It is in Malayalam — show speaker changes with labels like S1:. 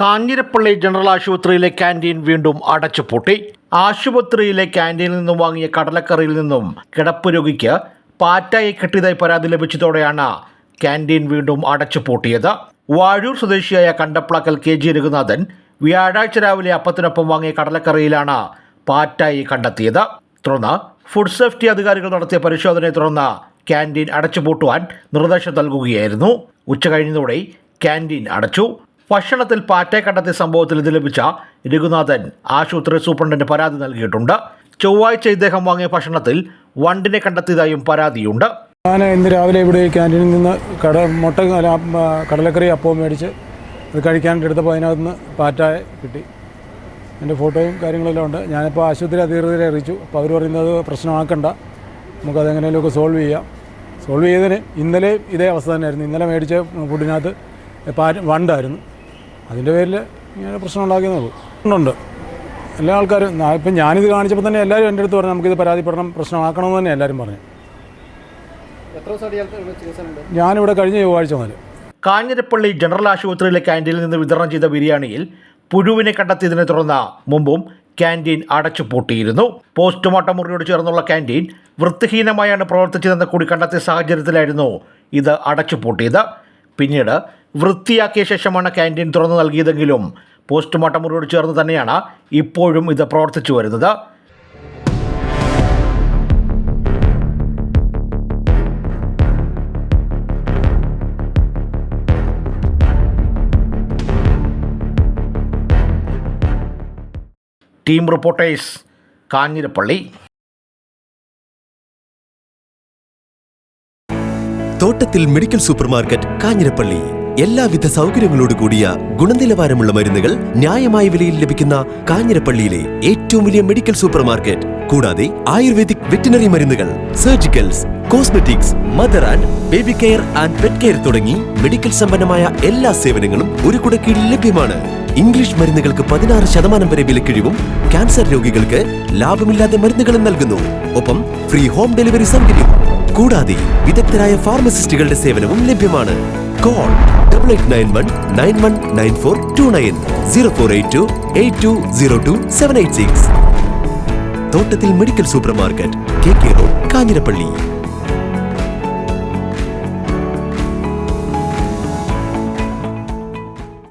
S1: കാഞ്ഞിരപ്പള്ളി ജനറൽ ആശുപത്രിയിലെ ക്യാന്റീൻ വീണ്ടും അടച്ചുപൂട്ടി. ആശുപത്രിയിലെ ക്യാന്റീനിൽ നിന്നും വാങ്ങിയ കടലക്കറിയിൽ നിന്നും കിടപ്പ് രോഗിക്ക് പാറ്റായി കെട്ടിയതായി പരാതി ലഭിച്ചതോടെയാണ് ക്യാന്റീൻ വീണ്ടും അടച്ചുപൂട്ടിയത്. വാഴൂർ സ്വദേശിയായ കണ്ടപ്ലാക്കൽ കെ ജി രഘുനാഥൻ വ്യാഴാഴ്ച രാവിലെ അപ്പത്തിനൊപ്പം വാങ്ങിയ കടലക്കറിയിലാണ് പാറ്റായി കണ്ടെത്തിയത്. തുടർന്ന് ഫുഡ് സേഫ്റ്റി അധികാരികൾ നടത്തിയ പരിശോധനയെ തുടർന്ന് ക്യാന്റീൻ അടച്ചുപൂട്ടുവാൻ നിർദ്ദേശം നൽകുകയായിരുന്നു. ഉച്ച കഴിഞ്ഞതോടെ ക്യാന്റീൻ അടച്ചു. ഭക്ഷണത്തിൽ പാറ്റേ കണ്ടെത്തിയ സംഭവത്തിൽ ഇത് ലഭിച്ച രഘുനാഥൻ ആശുപത്രി സൂപ്രണ്ടിന് പരാതി നൽകിയിട്ടുണ്ട്. ചൊവ്വാഴ്ച ഇദ്ദേഹം വാങ്ങിയ ഭക്ഷണത്തിൽ വണ്ടിനെ കണ്ടെത്തിയതായും പരാതിയുണ്ട്.
S2: ഞാൻ ഇന്ന് രാവിലെ ഇവിടെ ക്യാന്റീനിൽ നിന്ന് കട മുട്ട കടലക്കറി അപ്പവും മേടിച്ച് അത് കഴിക്കാൻ എടുത്തപ്പോൾ അതിനകത്ത് നിന്ന് പാറ്റായ കിട്ടി. എന്റെ ഫോട്ടോയും കാര്യങ്ങളെല്ലാം ഉണ്ട്. ഞാനിപ്പോൾ ആശുപത്രി അധികൃതരെ അറിയിച്ചു. അപ്പോൾ അവർ പറയുന്നത് പ്രശ്നമാക്കണ്ട. നമുക്കത് എങ്ങനെയെങ്കിലുമൊക്കെ സോൾവ് ചെയ്യാം. സോൾവ് ചെയ്തതിന് ഇന്നലെ ഇതേ അവസ്ഥ തന്നെയായിരുന്നു. ഇന്നലെ മേടിച്ച ഫുഡിനകത്ത് പാറ്റ് വണ്ടായിരുന്നു. അതിന്റെ പേരിൽ ഇങ്ങനെ പ്രശ്നം ഉണ്ടാക്കിയെന്നുള്ളൂ ഉണ്ട്. എല്ലാ ആൾക്കാരും ഇപ്പം ഞാനിത് കാണിച്ചപ്പോൾ തന്നെ എല്ലാവരും എന്റെ അടുത്ത് പറഞ്ഞു നമുക്കിത് പരാതിപ്പെടണം പ്രശ്നമാക്കണമെന്ന് തന്നെ എല്ലാവരും പറഞ്ഞു. ഞാനിവിടെ കഴിഞ്ഞ ചൊവ്വാഴ്ച മുതൽ.
S1: കാഞ്ഞിരപ്പള്ളി ജനറൽ ആശുപത്രിയിലെ ക്യാന്റീനിൽ നിന്ന് വിതരണം ചെയ്ത ബിരിയാണിയിൽ പുഴുവിനെ കണ്ടെത്തിയതിനെ തുടർന്ന് മുമ്പും ക്യാന്റീൻ അടച്ചുപൂട്ടിയിരുന്നു. പോസ്റ്റ്മോർട്ടം മുറിയോട് ചേർന്നുള്ള ക്യാന്റീൻ വൃത്തിഹീനമായാണ് പ്രവർത്തിച്ചതെന്ന് കൂടി കണ്ടെത്തിയ സാഹചര്യത്തിലായിരുന്നു ഇത് അടച്ചുപൂട്ടിയത്. പിന്നീട് വൃത്തിയാക്കിയ ശേഷമാണ് ക്യാന്റീൻ തുറന്നു നൽകിയതെങ്കിലും പോസ്റ്റ്മോർട്ടം മുറിയോട് ചേർന്ന് തന്നെയാണ് ഇപ്പോഴും ഇത് പ്രവർത്തിച്ചു വരുന്നത്. Team reporters Kanjirappally.
S3: Thottathil medical supermarket Kanjirappally. എല്ലാവിധ സൗകര്യങ്ങളോട് കൂടിയ ഗുണനിലവാരമുള്ള മരുന്നുകൾ ന്യായമായ വിലയിൽ ലഭിക്കുന്ന കാഞ്ഞിരപ്പള്ളിയിലെ ഏറ്റവും വലിയ മെഡിക്കൽ സൂപ്പർ മാർക്കറ്റ്. കൂടാതെ ആയുർവേദിക് വെറ്റിനറി മരുന്നുകൾ surgicals cosmetics mother and baby care and pet care തുടങ്ങി മെഡിക്കൽ സമ്പന്നമായ എല്ലാ സേവനങ്ങളും ഒരു കുടക്കീഴിൽ ലഭ്യമാണ്. ഇംഗ്ലീഷ് മരുന്നുകൾക്ക് പതിനാറ് ശതമാനം വരെ വിലക്കിഴിവും ക്യാൻസർ രോഗികൾക്ക് ലാഭമില്ലാതെ മരുന്നുകളും നൽകുന്നു. ഒപ്പം ഫ്രീ ഹോം ഡെലിവറി സൗകര്യം. കൂടാതെ വിദഗ്ധരായ ഫാർമസിസ്റ്റുകളുടെ സേവനവും ലഭ്യമാണ്. Call eight Thottathil medical super market K K road Kanjirappally.